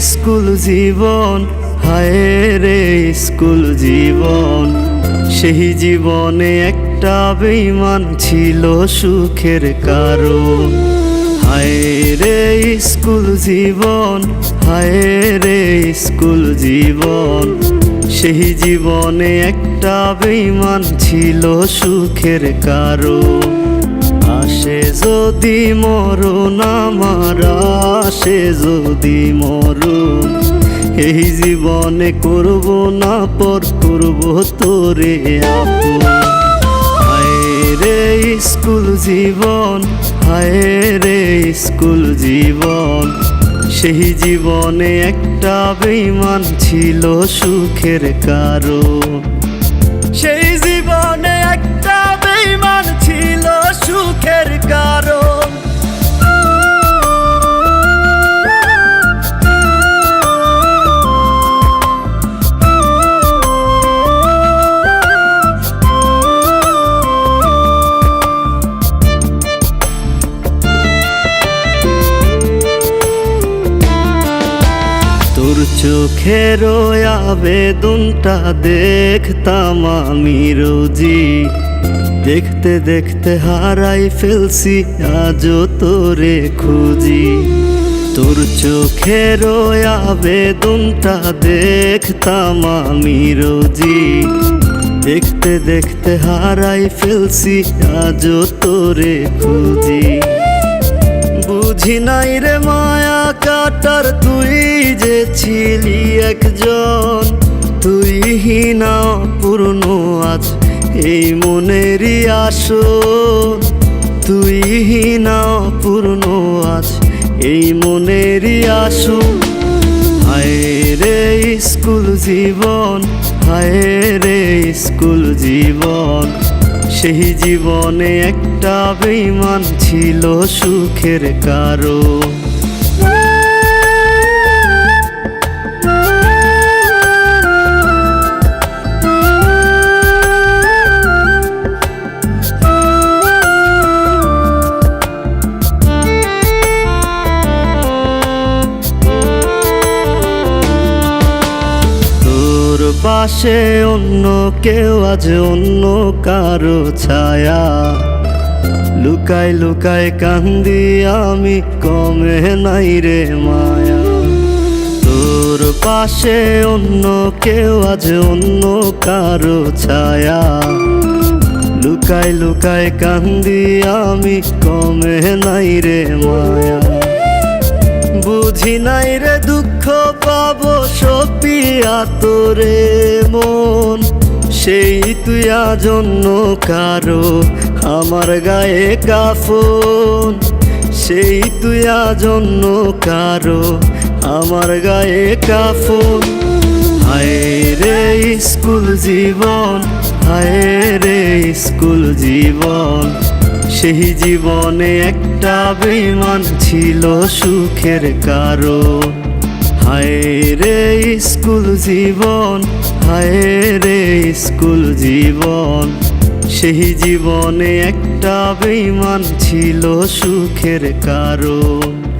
School জীবন, হায় রে school জীবন। সেই জীবনে একটা বেইমান ছিল সুখের কারণ। হায় রে স্কুল জীবন, হায় রে স্কুল জীবন। সেই জীবনে একটা বেইমান ছিল সুখের কারণ। আসে যদি মরণ, আমার আসে যদি মরণ। এই জীবনে করব না, পর করব তোরে আপন। রে স্কুল জীবন, হায় রে স্কুল জীবন। সেই জীবনে একটা বেইমান ছিল সুখের কারণ। সেই চোখের আবেদনটা দেখতাম আমি রোজি দেখতে দেখতে হারাই ফেলছি, আজও তোরে খুঁজি। তোর চোখের আবেদনটা দেখতাম আমি রোজি দেখতে দেখতে হারাই ফেলছি, আজও তোরে খুঁজি। বুঝি নাই রে মায়া কাটার তুই যে ছিলি একজন। তুই হিনা পূর্ণ আজ এই মনেরই আসন তুই হিনা পূর্ণ আজ এই মনেরই আসন হায় রে স্কুল জীবন, হায় রে স্কুল জীবন। সেই জীবনে একটা বেইমান ছিল সুখের কারণ। পাশে অন্য কেউ আজ অন্য কারও ছায়া। লুকাই লুকাই কান্দি আমি কমে নাই রে মায়া। তোর পাশে অন্য কেউ আজ অন্য কারও ছায়া। লুকাই লুকাই কান্দি আমি কমে নাই রে মায়া। বুঝি নাই রে দুঃখ পাবো সপিয়া তোরে মন। সেই তুই আজন্য কারও, আমার গায়ে কাফন। সেই তুই আজন্য কারও, আমার গায়ে কাফন। হায় রে স্কুল জীবন, হায় রে স্কুল জীবন। সেই জীবনে একটা বেইমান ছিল সুখের কারণ। রে স্কুল জীবন হায় রে স্কুল জীবন। সেই জীবনে একটা বেইমান ছিল সুখের কারণ।